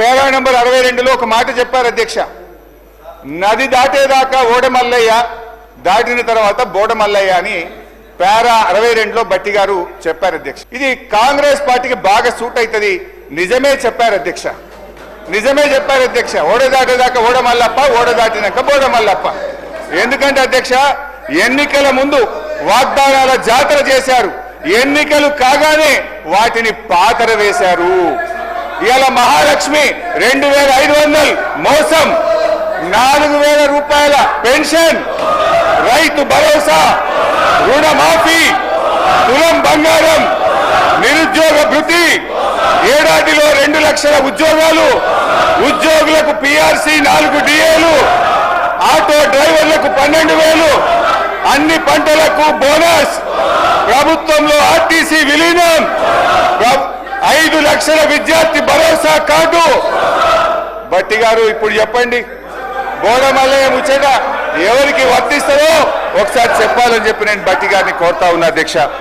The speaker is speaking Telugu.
పేరా నెంబర్ అరవై రెండులో ఒక మాట చెప్పారు అధ్యక్ష. నది దాటేదాకా ఓడమల్లయ్య దాటిన తర్వాత బోడమల్లయ్య అని పేరా అరవై రెండులో బట్టి గారు చెప్పారు అధ్యక్ష. ఇది కాంగ్రెస్ పార్టీకి బాగా సూట్ అవుతుంది నిజమే చెప్పారు అధ్యక్ష. నిజమే చెప్పారు అధ్యక్ష. ఓడ దాటేదాకా ఓడమల్లప్ప ఓడ దాటినాక బోడమల్లప్ప. ఎందుకంటే అధ్యక్ష ఎన్నికల ముందు వాగ్దానాల జాతర చేశారు. ఎన్నికలు కాగానే వాటిని పాతర వేశారు ఇవాళ మహాలక్ష్మి రెండు వేల ఐదు వందలు మోసం నాలుగు వేల రూపాయల పెన్షన్ రైతు భరోసా రుణమాఫీ తులం బంగారం నిరుద్యోగ భృతి ఏడాదిలో రెండు లక్షల ఉద్యోగాలు ఉద్యోగులకు పిఆర్సీ నాలుగు డిఏలు ఆటో డ్రైవర్లకు పన్నెండు వేలు అన్ని పంటలకు బోనస్ ప్రభుత్వంలో ఆర్టీసీ విలీనం. లక్షల విద్యార్థి భరోసా కార్డు బట్టి గారు ఇప్పుడు చెప్పండి. బోడమల్లయ్య ముచ్చట ఎవరికి వర్తిస్తారో ఒకసారి చెప్పాలని చెప్పి నేను బట్టి గారిని కోరుతా ఉన్నా అధ్యక్ష.